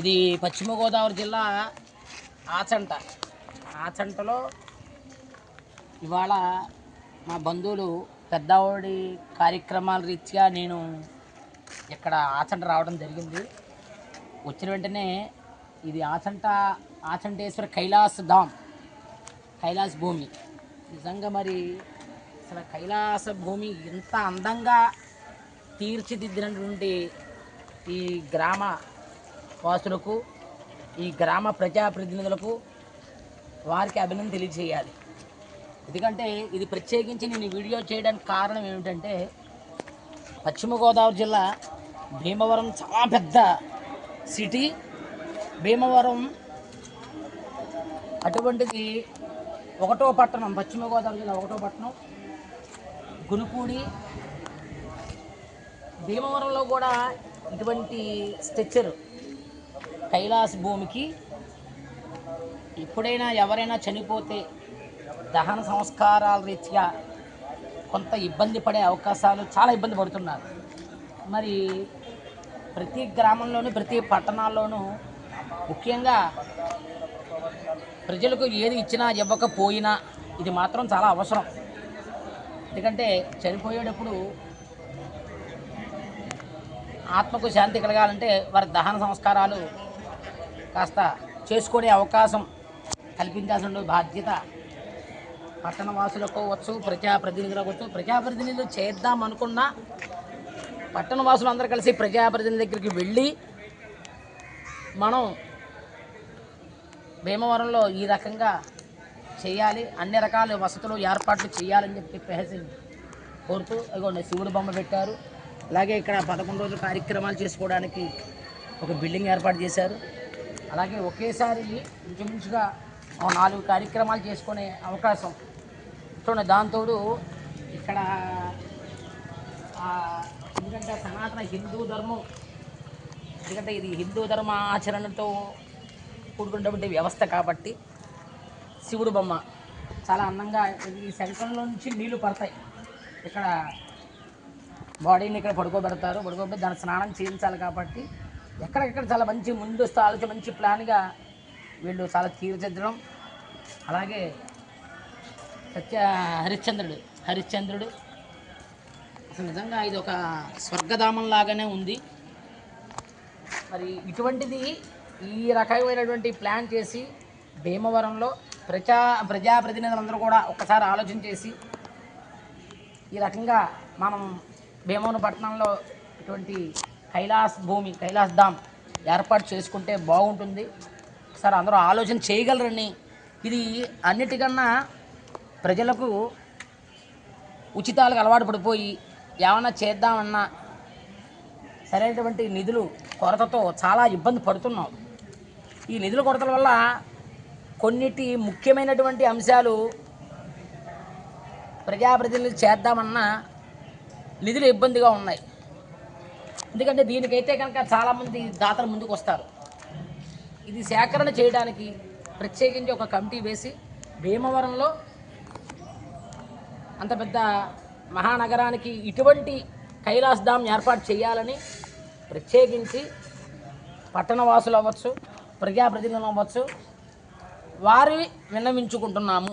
ఇది పశ్చిమ గోదావరి జిల్లా ఆచంట. ఆచంటలో ఇవాళ మా బంధువులు పెద్దవాడి కార్యక్రమాల రీత్యా నేను ఇక్కడ ఆచంట రావడం జరిగింది. వచ్చిన వెంటనే ఇది ఆచంట ఆచంటేశ్వర కైలాస ధామ్ కైలాస భూమి. నిజంగా మరి అసలు కైలాస భూమి ఇంత అందంగా తీర్చిదిద్దినటువంటి ఈ గ్రామ వాసులకు ఈ గ్రామ ప్రజాప్రతినిధులకు వారికి అభినందన తెలియజేయాలి. ఎందుకంటే ఇది ప్రత్యేకించి నేను వీడియో చేయడానికి కారణం ఏమిటంటే పశ్చిమ గోదావరి జిల్లా భీమవరం చాలా పెద్ద సిటీ. భీమవరం అటువంటిది ఒకటో పట్టణం పశ్చిమ గోదావరి జిల్లా ఒకటో పట్టణం. గునుకూడి భీమవరంలో కూడా ఇటువంటి స్ట్రక్చర్ కైలాస భూమికి ఎప్పుడైనా ఎవరైనా చనిపోతే దహన సంస్కారాల రీత్యా కొంత ఇబ్బంది పడే అవకాశాలు చాలా ఇబ్బంది పడుతున్నారు. మరి ప్రతి గ్రామంలోనూ ప్రతి పట్టణాల్లోనూ ముఖ్యంగా ప్రజలకు ఏది ఇచ్చినా ఇవ్వకపోయినా ఇది మాత్రం చాలా అవసరం. ఎందుకంటే చనిపోయేటప్పుడు ఆత్మకు శాంతి కలగాలంటే వారి దహన సంస్కారాలు కాస్త చేసుకునే అవకాశం కల్పించాల్సిన బాధ్యత పట్టణ వాసులకు అవ్వచ్చు ప్రజాప్రతినిధులకు అవ్వచ్చు ప్రజాప్రతినిధులు చేద్దాం అనుకున్నా పట్టణ వాసులు అందరూ కలిసి ప్రజాప్రతినిధి దగ్గరికి వెళ్ళి మనం భీమవరంలో ఈ రకంగా చేయాలి అన్ని రకాల వసతులు ఏర్పాట్లు చేయాలని చెప్పి చెప్పేసి కోరుతూ ఇదిగోండి శివుడు బొమ్మ పెట్టారు. అలాగే ఇక్కడ పదకొండు రోజుల కార్యక్రమాలు చేసుకోవడానికి ఒక బిల్డింగ్ ఏర్పాటు చేశారు. అలాగే ఒకేసారి ఇంచుమించుగా నాలుగు కార్యక్రమాలు చేసుకునే అవకాశం. చూడండి దాంతోడు ఇక్కడ ఎందుకంటే సనాతన హిందూ ధర్మం ఎందుకంటే ఇది హిందూ ధర్మ ఆచరణతో కూడుకున్నటువంటి వ్యవస్థ కాబట్టి శివుడు బొమ్మ చాలా అందంగా ఈ శంఖంలో నుంచి నీళ్ళు పడతాయి. ఇక్కడ బాడీని ఇక్కడ పడుకోబెడతారు. పడుకోబెట్టి దాన్ని స్నానం చేయించాలి కాబట్టి ఎక్కడెక్కడ చాలా మంచి ముందస్తు ఆలోచన మంచి ప్లాన్గా వీళ్ళు చాలా తీర్చిద్దడం అలాగే సత్య హరిశ్చంద్రుడు హరిశ్చంద్రుడు అసలు నిజంగా ఇది ఒక స్వర్గధామం లాగానే ఉంది. మరి ఇటువంటిది ఈ రకమైనటువంటి ప్లాన్ చేసి భీమవరంలో ప్రజా ప్రజాప్రతినిధులందరూ కూడా ఒక్కసారి ఆలోచన చేసి ఈ రకంగా మనం భీమవరం పట్టణంలో ఇటువంటి కైలాస్ భూమి కైలాస్ ధామ్ ఏర్పాటు చేసుకుంటే బాగుంటుంది. సార్ అందరూ ఆలోచన చేయగలరని. ఇది అన్నిటికన్నా ప్రజలకు ఉచితాలకు అలవాటు పడిపోయి ఏమన్నా చేద్దామన్నా సరైనటువంటి నిధులు కొరతతో చాలా ఇబ్బంది పడుతున్నాం. ఈ నిధుల కొరతల వల్ల కొన్నిటి ముఖ్యమైనటువంటి అంశాలు ప్రజాప్రతినిధులు చేద్దామన్నా నిధులు ఇబ్బందిగా ఉన్నాయి. ఎందుకంటే దీనికైతే కనుక చాలామంది దాతలు ముందుకు వస్తారు. ఇది సేకరణ చేయడానికి ప్రత్యేకించి ఒక కమిటీ వేసి భీమవరంలో అంత పెద్ద మహానగరానికి ఇటువంటి కైలాస్ ధామ్ ఏర్పాటు చేయాలని ప్రత్యేకించి పట్టణవాసులు అవ్వచ్చు ప్రజాప్రతినిధులు అవ్వచ్చు వారి విన్నవించుకుంటున్నాము.